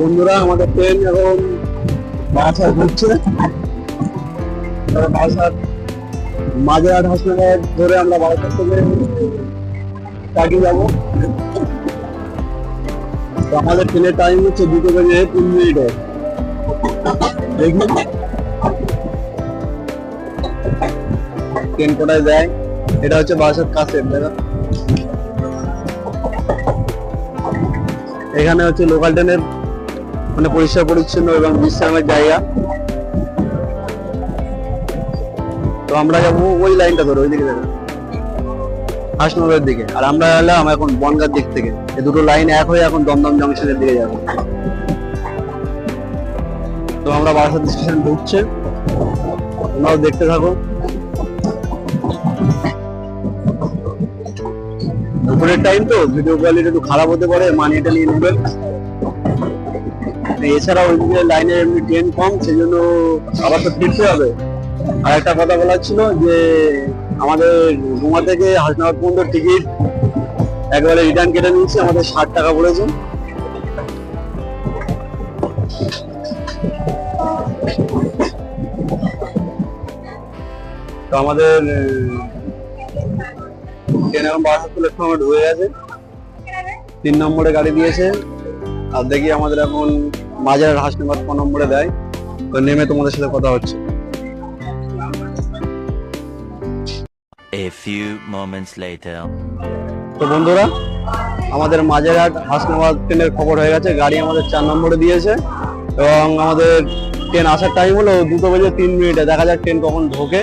বন্ধুরা, আমাদের ট্রেন এখন বাসার ঘুরছে। বাসার মাঝেরহাট হাসপাতাল ধরে আমরা বাসার থেকে টাকি যাব। তো আমাদের ট্রেনের টাইম হচ্ছে দুটো বেজে তিন মিনিটে। দেখি। ট্রেন কোটায় দেয় এটা হচ্ছে বাসার কাছে দেখা এখানে হচ্ছে লোকাল ট্রেনের মানে পরিষ্কার, পরিচ্ছন্ন এবং বিশ্রামের জায়গা। তো আমরা যাব ওই লাইনটা ধরে ওই দিকে যাব। হাসনগরের দিকে। আর আমরা এলাম এখন বনগার দিক থেকে। এই দুটো লাইন এক হয়ে এখন দমদম জংশনের দিকে যাব। তো আমরা বারাসাত স্টেশন ঢুকছে। তোমরাও দেখতে থাকো। দুপুরের টাইম তো ভিডিও কোয়ালিটি একটু খারাপ হতে পারে মানিটা নিয়ে নেবেন। এছাড়া ওইদিকে লাইনে এমনি ট্রেন কম সেই জন্য আবার তো ফিরতে হবে। আর একটা কথা বলার ছিল যে, আমাদের গুমা থেকে হাসনাবাদ পর্যন্ত টিকিট একবারে রিটার্ন কেটে নিয়েছি, আমাদের ষাট টাকা পড়েছে। তো আমাদের ট্রেন এখন বারাসাত প্ল্যাটফর্মে ঢুকে গেছে তিন নম্বরে গাড়ি দিয়েছে। আর দেখি আমাদের এখন মাঝের হাসনাবাদ ফোন নম্বরে দেয়। তো নেমে তোমাদের সাথে কথা হচ্ছে। A few moments later. তো বন্ধুরা আমাদের মাঝেরহাট হাসনাবাদ ট্রেনের খবর হয়ে গেছে। গাড়ি আমাদের চার নম্বরে দিয়েছে এবং আমাদের ট্রেন আসার টাইম হলো দুটো বেজে তিন মিনিটে। দেখা যাক ট্রেন কখন ঢোকে।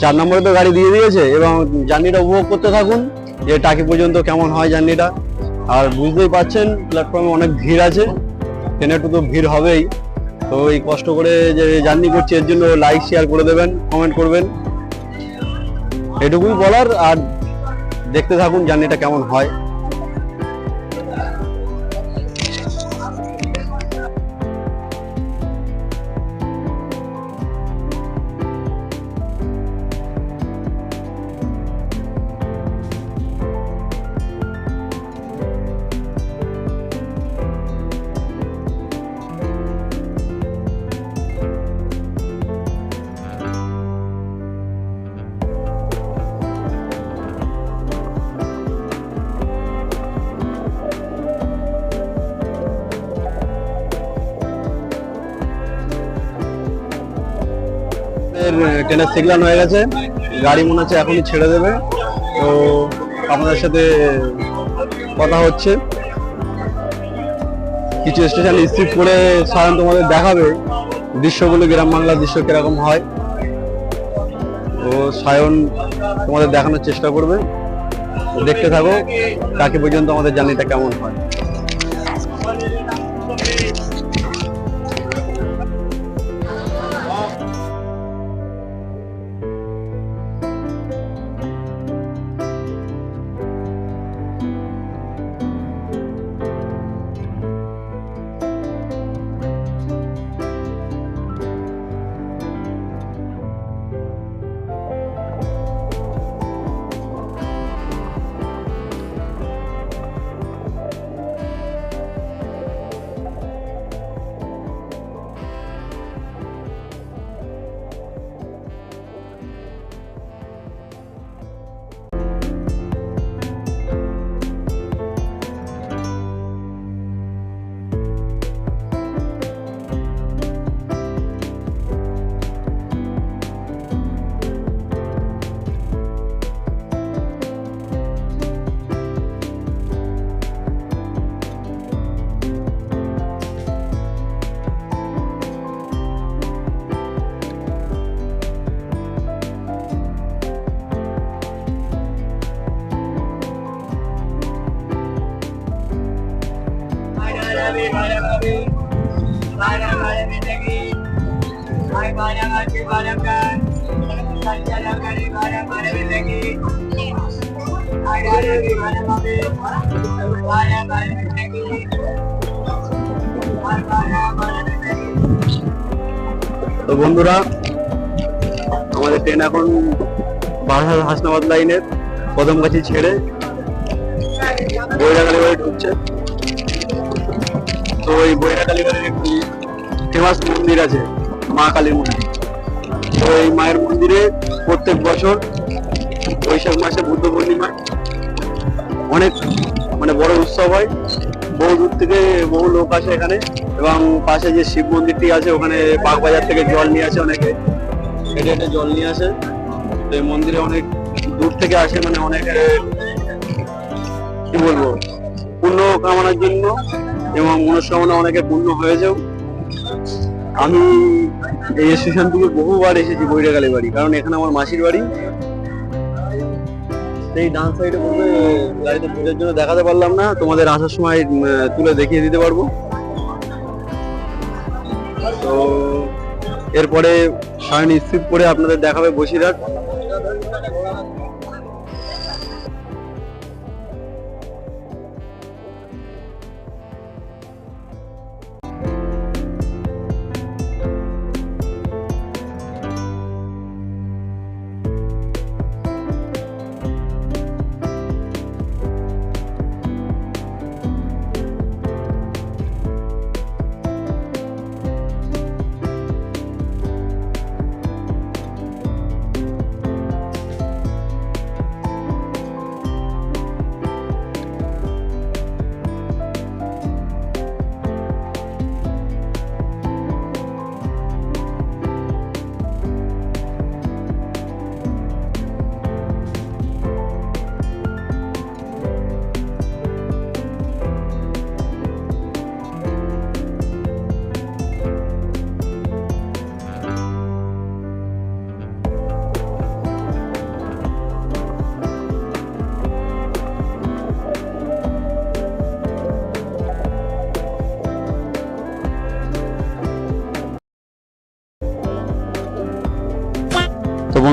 চার নম্বরে তো গাড়ি দিয়ে দিয়েছে এবং জার্নিটা উপভোগ করতে থাকুন। যে টাকি পর্যন্ত কেমন হয় জার্নিটা। আর বুঝতেই পারছেন প্ল্যাটফর্মে অনেক ভিড় আছে। ট্রেনে তো ভিড় হবেই। তো এই কষ্ট করে যে জার্নি করছি, এর জন্য লাইক শেয়ার করে দেবেন কমেন্ট করবেন। এটুকুই বলার, আর দেখতে থাকুন জার্নিটা কেমন হয়। ট্রেনের সিগন্যাল হয়ে গেছে। গাড়ি মনে হচ্ছে এখনই ছেড়ে দেবে। তো আপনাদের সাথে কথা হচ্ছে। কিছু স্টেশন রিসিভ করে সায়ন তোমাদের দেখাবে দৃশ্যগুলো, গ্রাম বাংলার দৃশ্য কীরকম হয়। তো সায়ন তোমাদের দেখানোর চেষ্টা করবে। দেখতে থাকো কাকে পর্যন্ত আমাদের জার্নিটা কেমন হয়। তো বন্ধুরা আমাদের ট্রেন এখন বারাসাত হাসনাবাদ লাইনের প্রথম গাছি ছেড়ে বইরাগালি বাড়ি ঢুকছে। তো এই বৈরা কালীবাড়ির একটি ফেমাস মন্দির আছে, মা কালীর মন্দির। তো এই মায়ের মন্দিরে প্রত্যেক বছর বৈশাখ মাসে বুদ্ধ পূর্ণিমা। অনেক মানে বড় উৎসব হয়। বহু দূর থেকে বহু লোক আসে এখানে এবং পাশে যে শিব মন্দিরটি আছে, ওখানে বাগবাজার থেকে জল নিয়ে আসে অনেকে। হেঁটে হেঁটে জল নিয়ে আসে। তো এই মন্দিরে অনেক দূর থেকে আসে মানে অনেকে কি বলব? পুণ্য কামনার জন্য এবং মনস্কামনা অনেকে পূর্ণ হয়েছেও আমি এই স্টেশন থেকে বহুবার এসেছি বৈরাগালী বাড়ি, কারণ এখানে আমার মাসির বাড়ি। সেই ডান সাইডে বলতে গাড়িতে পুজোর জন্য দেখাতে পারলাম না, তোমাদের আসার সময় তুলে দেখিয়ে দিতে পারব। তো, এরপরে সায়ন স্থির করে আপনাদের দেখাবে বসিরহাট।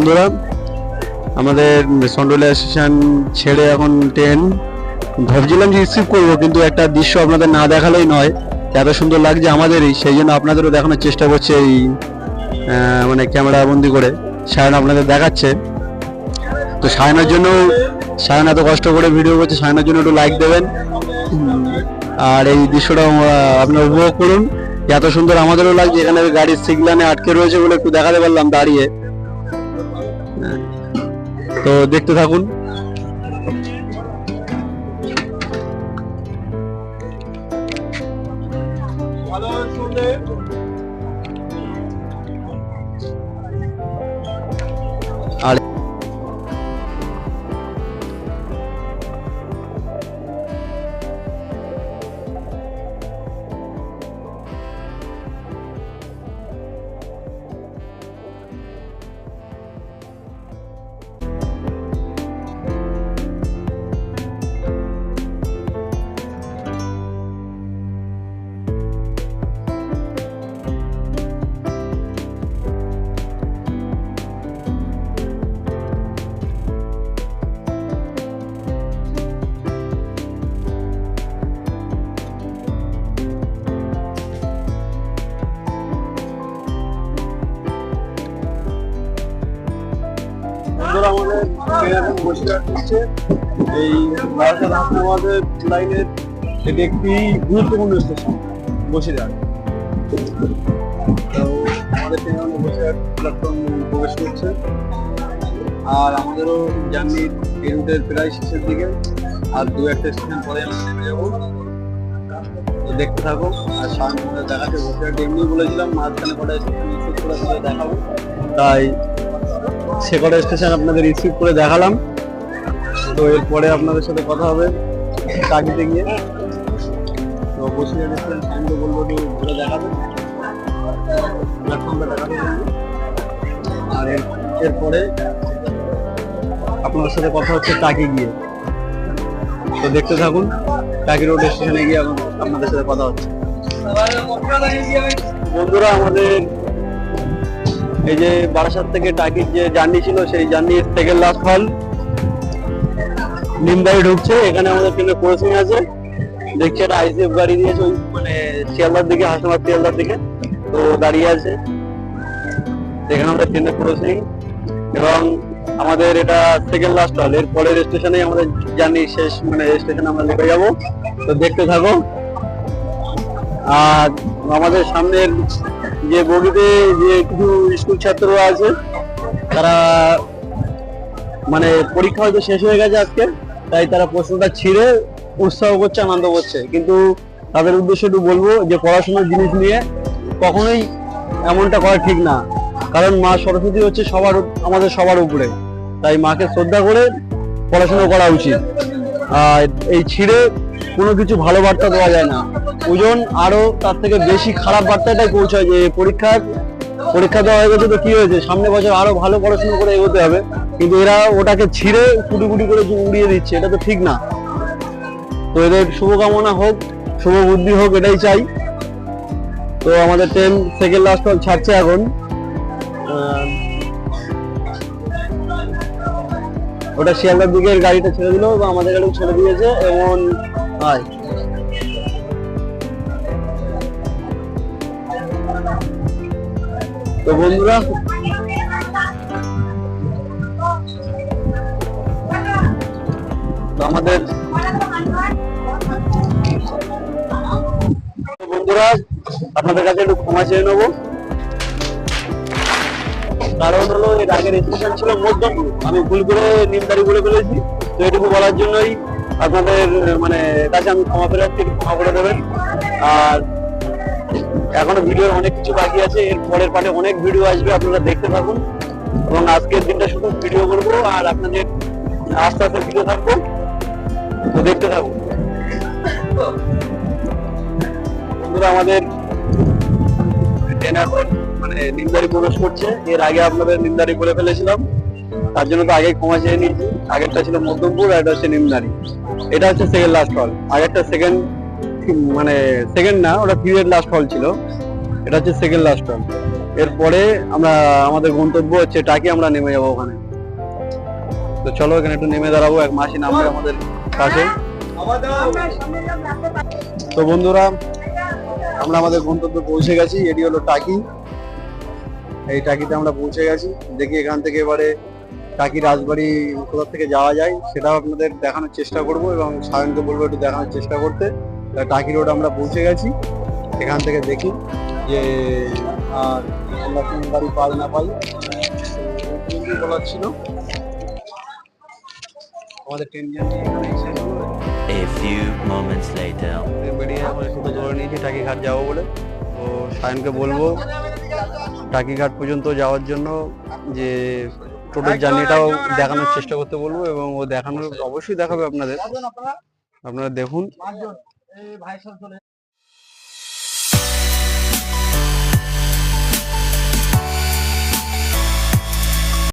বন্ধুরা, আমাদের সন্ডোলা স্টেশন ছেড়ে এখন ট্রেন ভাবছিলাম যে রিসিভ করব, কিন্তু একটা দৃশ্য আপনাদের না দেখালেই নয়। এত সুন্দর লাগছে আমাদেরই, সেই জন্য আপনাদেরও দেখানোর চেষ্টা করছে এই মানে ক্যামেরা বন্দি করে। সায়ন আপনাদের দেখাচ্ছে। তো সায়নার জন্য, সায়ন এত কষ্ট করে ভিডিও করছে, সায়নার জন্য একটু লাইক দেবেন। আর এই দৃশ্যটা আপনারা উপভোগ করুন। এত সুন্দর আমাদেরও লাগছে, এখানে গাড়ির সিগনালে আটকে রয়েছে বলে একটু দেখাতে পারলাম দাঁড়িয়ে। তো দেখতে থাকুন। আমাদের লাইনের এটি একটি গুরুত্বপূর্ণ স্টেশন, বসিরহাট। তো আমাদের বসিরহাট প্ল্যাটফর্ম প্রবেশ করছে। আর আমাদেরও জার্নি এই প্রায় শেষের দিকে। আর দু একটা স্টেশন পরে আমরা যাব। দেখতে থাকো। আর সামনে দেখাতে বসিরহাট এমনি বলেছিলাম, মাঝখানে কটা স্টেশন দেখাবো। তাই কটা স্টেশন আপনাদের রিসিভ করে দেখালাম। তো এরপরে আপনাদের সাথে কথা হবে চাকরিতে গিয়ে। তো স্টেশন সামনে বলব একটু ঘুরে দেখাবে প্ল্যাটফর্মটা দেখাতে আর এর- এরপরে আপনাদের সাথে কথা হচ্ছে টাকি গিয়ে। তো দেখতে থাকুন টাকি রোড স্টেশনে গিয়ে আপনাদের সাথে কথা হচ্ছে। বন্ধুরা, আমাদের এই যে বারাসাত থেকে টাকির যে জার্নি ছিল, সেই জার্নির সেকেন্ড লাস্ট হল নিমবাড়ি ঢুকছে। এখানে আমাদের ট্রেনে ক্রসিং আছে। দেখছি একটা আইসিএফ গাড়ি দিয়েছে ওই মানে শিয়ালদার দিকে, হাসনাবাদ শিয়ালদার দিকে। তো দাঁড়িয়ে আছে। এখানে আমাদের ট্রেনে ক্রসিং এবং আমাদের এটা সেকেন্ড লাস্ট হল এর পরের স্টেশনে আমাদের জার্নি শেষ মানে স্টেশনে আমরা নেমে যাব। তো দেখতে থাকো। আর আমাদের সামনের যে বগিতে যে কিছু স্কুল ছাত্ররা আছে, তারা মানে পরীক্ষা হয়তো শেষ হয়ে গেছে আজকে, তাই তারা প্রশ্নটা ছিঁড়ে উৎসাহ করছে, আনন্দ করছে। কিন্তু তাদের উদ্দেশ্যে একটু বলব যে পড়াশোনার জিনিস নিয়ে কখনোই এমনটা করা ঠিক না। কারণ মা সরস্বতী হচ্ছে সবার আমাদের সবার উপরে। তাই মাকে শ্রদ্ধা করে পড়াশোনা করা উচিত। আর এই ছিঁড়ে কোনো কিছু ভালো বার্তা দেওয়া যায় না। ওজন আরও তার থেকে বেশি খারাপ বার্তাটাই পৌঁছায় যে পরীক্ষার, পরীক্ষা দেওয়া হয়ে গেছে তো কি হয়েছে? সামনে বছর আরও ভালো পড়াশোনা করে এগোতে হবে। কিন্তু এরা ওটাকে ছিঁড়ে কুটি কুটি করে উড়িয়ে দিচ্ছে, এটা তো ঠিক না। তো এদের শুভকামনা হোক শুভ বুদ্ধি হোক, এটাই চাই। তো আমাদের ট্রেন সেকেন্ড লাস্ট হল ছাড়ছে এখন। ওটা শিয়ালদার দিকের গাড়িটা ছেড়ে দিল, বা আমাদের গাড়ি ছেড়ে দিয়েছে এবং হয় তো বন্ধুরা আমাদের বন্ধুরা, আপনাদের কাছে একটু ক্ষমা চেয়ে নেব। কারণ হলো, এর আগের স্টেশন ছিল মধ্যমপুর আমি ভুল করে নিমদারি বলে ফেলেছি, তো এটুকু বলার জন্যই আপনাদের মানে কাছে আমি ক্ষমা একটু ক্ষমা করে দেবেন। আর এখনও ভিডিওর অনেক কিছু বাকি আছে, এর পরের পার্টে অনেক ভিডিও আসবে, আপনারা দেখতে থাকুন। এবং আজকের দিনটা শুধু ভিডিও করব আর আপনাদের আস্তে আস্তে ভিডিও থাকব। তো দেখতে থাকুন। বন্ধুরা, আমাদের মানে নিন্দারি প্রবেশ করছে। এর আগে আপনাদের নিন্দারি বলে ফেলেছিলাম। তার জন্য তো আগে ক্ষমা চেয়ে নিয়েছি। আগেরটা ছিল মধ্যমপুর, আর এটা হচ্ছে নিমদারি এটা হচ্ছে সেকেন্ড লাস্ট হল আগেরটা সেকেন্ড মানে সেকেন্ড না, ওটা পিরিয়ড লাস্ট হল ছিল। এটা হচ্ছে সেকেন্ড লাস্ট হল এরপরে আমরা, আমাদের গন্তব্য হচ্ছে টাকি, আমরা নেমে যাব ওখানে। তো চলো এখানে একটু নেমে দাঁড়াবো, এক মাসি নামবে আমাদের কাছে। তো বন্ধুরা, আমরা আমাদের গন্তব্যে পৌঁছে গেছি, এটি হলো টাকি। এই টাকিতে আমরা পৌঁছে গেছি। দেখি এখান থেকে এবারে টাকি রাজবাড়ি কোথা থেকে যাওয়া যায়, সেটাও আপনাদের দেখানোর চেষ্টা করব এবং সায়নকে বলব একটু দেখানোর চেষ্টা করতে। টাকি রোড আমরা পৌঁছে গেছি। এখান থেকে দেখি যে আর আমরা কোন গাড়ি পাই না পাই। বলার ছিল। আমাদের ট্রেন জার্নি এখানে শেষ হলো A few moments later. বেরিয়ে আমরা ছোটো ধরে নিয়েছি টাকিঘাট যাব বলে। তো সায়নকে বলব টাকিঘাট পর্যন্ত যাওয়ার জন্য যে টোটাল জার্নিটাও দেখানোর চেষ্টা করতে বলব এবং ও দেখানোর অবশ্যই। দেখাবে আপনাদের। আপনারা দেখুন। ভাই সব চলে